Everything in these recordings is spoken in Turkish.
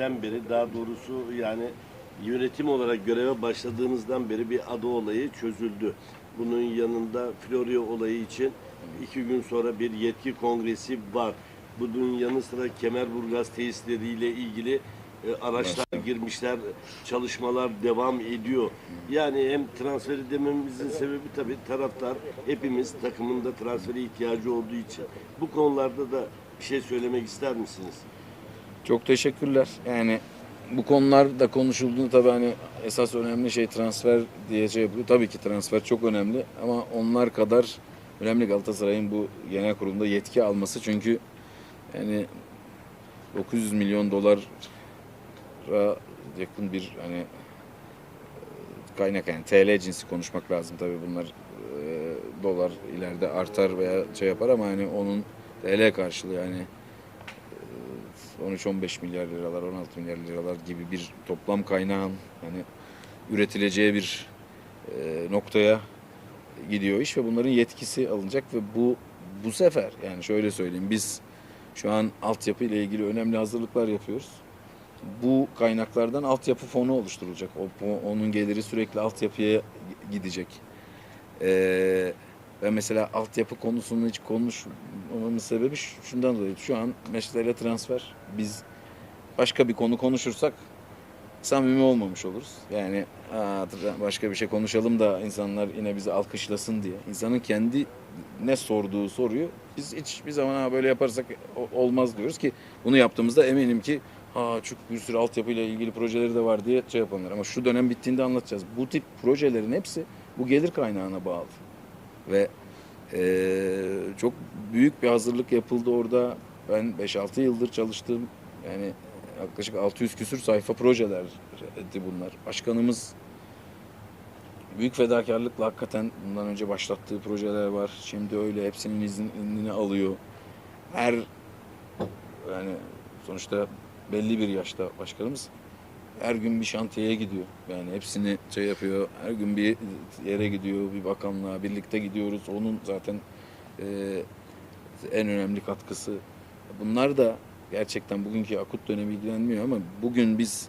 Beri daha doğrusu yani yönetim olarak göreve başladığınızdan beri bir adı olayı çözüldü. Bunun yanında Florya olayı için iki gün sonra bir yetki kongresi var. Bunun yanı sıra Kemerburgaz tesisleriyle ilgili e, araçlar girmişler, çalışmalar devam ediyor. Yani hem transferi dememizin sebebi tabii taraftar hepimiz takımında transfere ihtiyacı olduğu için. Bu konularda da bir şey söylemek ister misiniz? Çok teşekkürler. Yani bu konular da konuşulduğunda tabii hani esas önemli şey transfer diye şey yapılıyor. Tabii ki transfer çok önemli ama onlar kadar önemli Galatasaray'ın bu genel kurulunda yetki alması. Çünkü yani 900 milyon dolara yakın bir hani kaynak yani TL cinsi konuşmak lazım tabii bunlar e, dolar ileride artar veya şey yapar ama hani onun TL karşılığı yani 13-15 milyar liralar, 16 milyar liralar gibi bir toplam kaynağın hani üretileceği bir e, noktaya gidiyor iş ve bunların yetkisi alınacak ve bu bu sefer yani şöyle söyleyeyim biz şu an altyapı ile ilgili önemli hazırlıklar yapıyoruz. Bu kaynaklardan altyapı fonu oluşturulacak. O, onun geliri sürekli altyapıya gidecek. Ee, ve mesela altyapı konusunu hiç konuşmamamın sebebi şu- şundan dolayı. Şu an mesele transfer. Biz başka bir konu konuşursak samimi olmamış oluruz. Yani "Aa, tra- başka bir şey konuşalım da insanlar yine bizi alkışlasın diye. İnsanın kendi ne sorduğu soruyu biz hiçbir zaman "Ha, böyle yaparsak olmaz diyoruz ki bunu yaptığımızda eminim ki ha çok bir sürü altyapıyla ilgili projeleri de var diye şey yapanlar. Ama şu dönem bittiğinde anlatacağız. Bu tip projelerin hepsi bu gelir kaynağına bağlı ve eee, çok büyük bir hazırlık yapıldı orada. Ben 5-6 yıldır çalıştığım yani yaklaşık 600 küsür sayfa projelerdi bunlar. Başkanımız büyük fedakarlıkla hakikaten bundan önce başlattığı projeler var. Şimdi öyle hepsinin iznini alıyor. Her yani sonuçta belli bir yaşta başkanımız her gün bir şantiyeye gidiyor. Yani hepsini şey yapıyor. Her gün bir yere gidiyor, bir bakanlığa birlikte gidiyoruz. Onun zaten e, en önemli katkısı. Bunlar da gerçekten bugünkü akut dönemi ilgilenmiyor ama bugün biz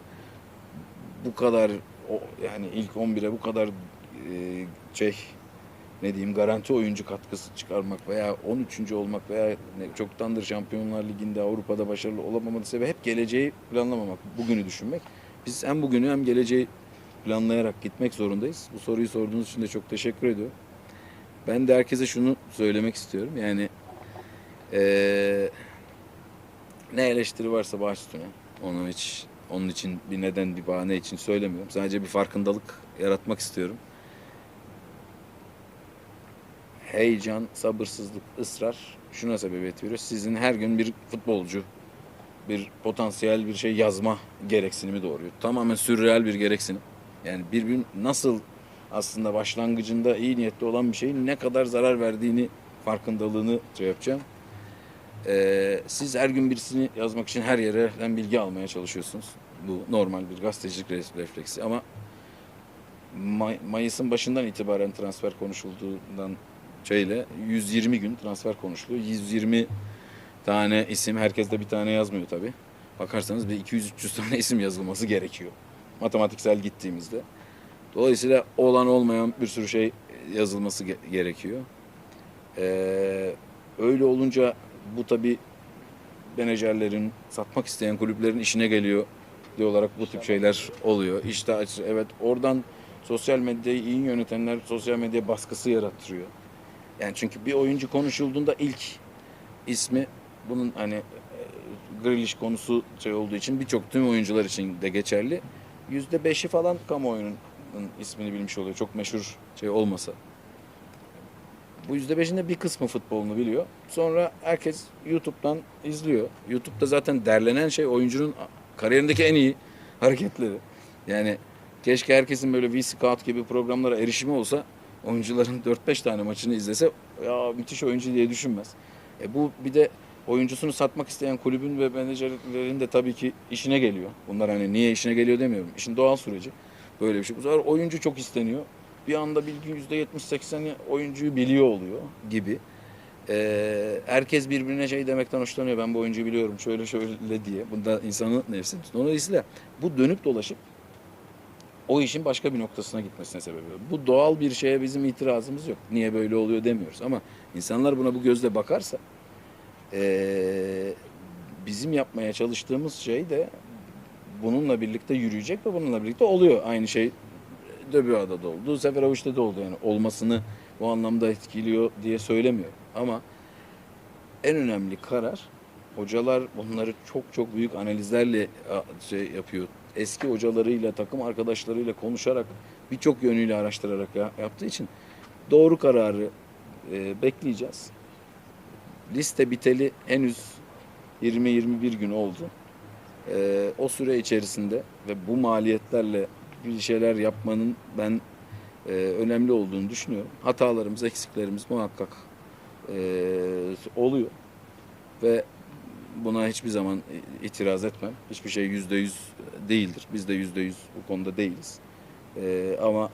bu kadar yani ilk 11'e bu kadar e, şey ne diyeyim garanti oyuncu katkısı çıkarmak veya 13. olmak veya çoktandır Şampiyonlar Ligi'nde Avrupa'da başarılı olamamanın sebebi hep geleceği planlamamak, bugünü düşünmek. Biz hem bugünü hem geleceği planlayarak gitmek zorundayız. Bu soruyu sorduğunuz için de çok teşekkür ediyorum. Ben de herkese şunu söylemek istiyorum. Yani eee, ne eleştiri varsa baş üstüne. Onu hiç onun için bir neden bir bahane için söylemiyorum. Sadece bir farkındalık yaratmak istiyorum. Heyecan, sabırsızlık, ısrar şuna sebebiyet veriyor. Sizin her gün bir futbolcu, bir potansiyel bir şey yazma gereksinimi doğuruyor. Tamamen sürreal bir gereksinim. Yani bir gün nasıl aslında başlangıcında iyi niyetli olan bir şeyin ne kadar zarar verdiğini farkındalığını şey yapacağım. Ee, siz her gün birisini yazmak için her yerden bilgi almaya çalışıyorsunuz. Bu normal bir gazetecilik re- refleksi ama May- Mayıs'ın başından itibaren transfer konuşulduğundan şeyle 120 gün transfer konuşuluyor. 120 tane isim, herkes de bir tane yazmıyor tabii. Bakarsanız bir 200-300 tane isim yazılması gerekiyor. Matematiksel gittiğimizde. Dolayısıyla olan olmayan bir sürü şey yazılması ge- gerekiyor. Ee, öyle olunca bu tabii menajerlerin, satmak isteyen kulüplerin işine geliyor diye olarak bu tip şeyler oluyor. İşte evet oradan sosyal medyayı iyi yönetenler sosyal medya baskısı yarattırıyor. Yani çünkü bir oyuncu konuşulduğunda ilk ismi bunun hani e, Grealish konusu şey olduğu için birçok tüm oyuncular için de geçerli. Yüzde beşi falan kamuoyunun ismini bilmiş oluyor. Çok meşhur şey olmasa. Bu yüzde beşinde bir kısmı futbolunu biliyor. Sonra herkes YouTube'dan izliyor. YouTube'da zaten derlenen şey oyuncunun kariyerindeki en iyi hareketleri. Yani keşke herkesin böyle V-Scout gibi programlara erişimi olsa oyuncuların 4-5 tane maçını izlese ya müthiş oyuncu diye düşünmez. E bu bir de oyuncusunu satmak isteyen kulübün ve menajerlerin de tabii ki işine geliyor. Bunlar hani niye işine geliyor demiyorum. İşin doğal süreci. Böyle bir şey. Bu sefer oyuncu çok isteniyor. Bir anda bilgi %70-80 oyuncuyu biliyor oluyor gibi. Ee, herkes birbirine şey demekten hoşlanıyor. Ben bu oyuncuyu biliyorum şöyle şöyle diye. Bunda insanın nefsi. Dolayısıyla bu dönüp dolaşıp o işin başka bir noktasına gitmesine sebep oluyor. Bu doğal bir şeye bizim itirazımız yok. Niye böyle oluyor demiyoruz. Ama insanlar buna bu gözle bakarsa ee, bizim yapmaya çalıştığımız şey de bununla birlikte yürüyecek ve bununla birlikte oluyor. Aynı şey Döbüağa'da da oldu. Seferoviç'te de oldu. Yani olmasını bu anlamda etkiliyor diye söylemiyorum. Ama en önemli karar hocalar bunları çok çok büyük analizlerle şey yapıyor. Eski hocalarıyla, takım arkadaşlarıyla konuşarak birçok yönüyle araştırarak ya- yaptığı için doğru kararı e, bekleyeceğiz. Liste biteli henüz 20-21 gün oldu. E, o süre içerisinde ve bu maliyetlerle bir şeyler yapmanın ben e, önemli olduğunu düşünüyorum. Hatalarımız, eksiklerimiz muhakkak e, oluyor ve buna hiçbir zaman itiraz etmem. Hiçbir şey yüzde yüz değildir. Biz de yüzde yüz bu konuda değiliz. E, ama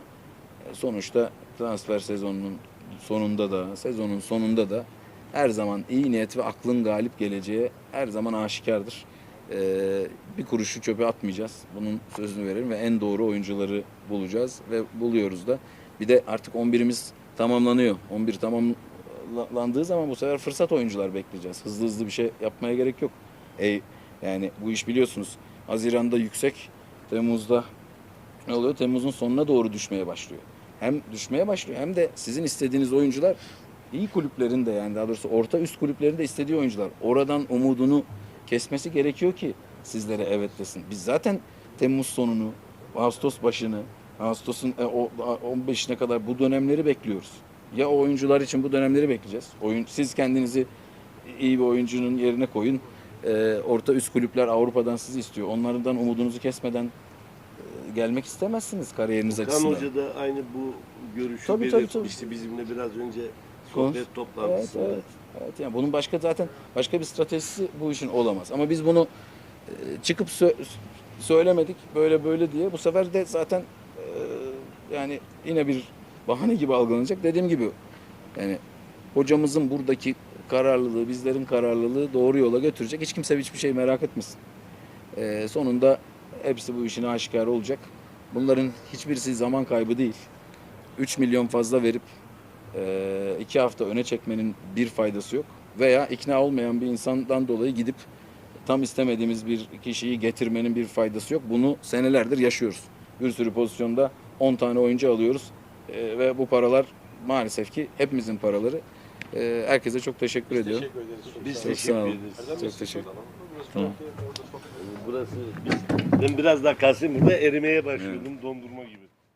sonuçta transfer sezonunun sonunda da, sezonun sonunda da her zaman iyi niyet ve aklın galip geleceği her zaman aşikardır. Ee, bir kuruşu çöpe atmayacağız. Bunun sözünü verelim ve en doğru oyuncuları bulacağız ve buluyoruz da. Bir de artık 11'imiz tamamlanıyor. 11 tamamlandığı zaman bu sefer fırsat oyuncular bekleyeceğiz. Hızlı hızlı bir şey yapmaya gerek yok. E, yani bu iş biliyorsunuz Haziran'da yüksek, Temmuz'da ne oluyor? Temmuz'un sonuna doğru düşmeye başlıyor. Hem düşmeye başlıyor hem de sizin istediğiniz oyuncular iyi kulüplerin de yani daha doğrusu orta üst kulüplerin de istediği oyuncular. Oradan umudunu kesmesi gerekiyor ki sizlere evet desin. Biz zaten Temmuz sonunu, Ağustos başını, Ağustos'un e, o- 15'ine kadar bu dönemleri bekliyoruz. Ya o oyuncular için bu dönemleri bekleyeceğiz. Oyun, siz kendinizi iyi bir oyuncunun yerine koyun. E, orta üst kulüpler Avrupa'dan sizi istiyor. Onlardan umudunuzu kesmeden e, gelmek istemezsiniz kariyeriniz Kan açısından. Hoca da aynı bu görüşü Tabii, tabii, belirtmişti bizimle biraz önce Sohbet Evet, toplantısında. evet. Evet yani bunun başka zaten başka bir stratejisi bu işin olamaz. Ama biz bunu e, çıkıp sö- söylemedik böyle böyle diye. Bu sefer de zaten e, yani yine bir bahane gibi algılanacak. Dediğim gibi yani hocamızın buradaki kararlılığı, bizlerin kararlılığı doğru yola götürecek. Hiç kimse hiçbir şey merak etmesin. E, sonunda hepsi bu işin aşikar olacak. Bunların hiçbirisi zaman kaybı değil. 3 milyon fazla verip e, iki hafta öne çekmenin bir faydası yok. Veya ikna olmayan bir insandan dolayı gidip tam istemediğimiz bir kişiyi getirmenin bir faydası yok. Bunu senelerdir yaşıyoruz. Bir sürü pozisyonda 10 tane oyuncu alıyoruz E, ve bu paralar maalesef ki hepimizin paraları. E, herkese çok teşekkür ediyorum. Teşekkür ederiz. Biz. Çok teşekkür sağ olun. ederiz. Çok teşekkür- Tamam. Burası biz, ben biraz daha kalsın burada erimeye başlıyordum dondurma gibi.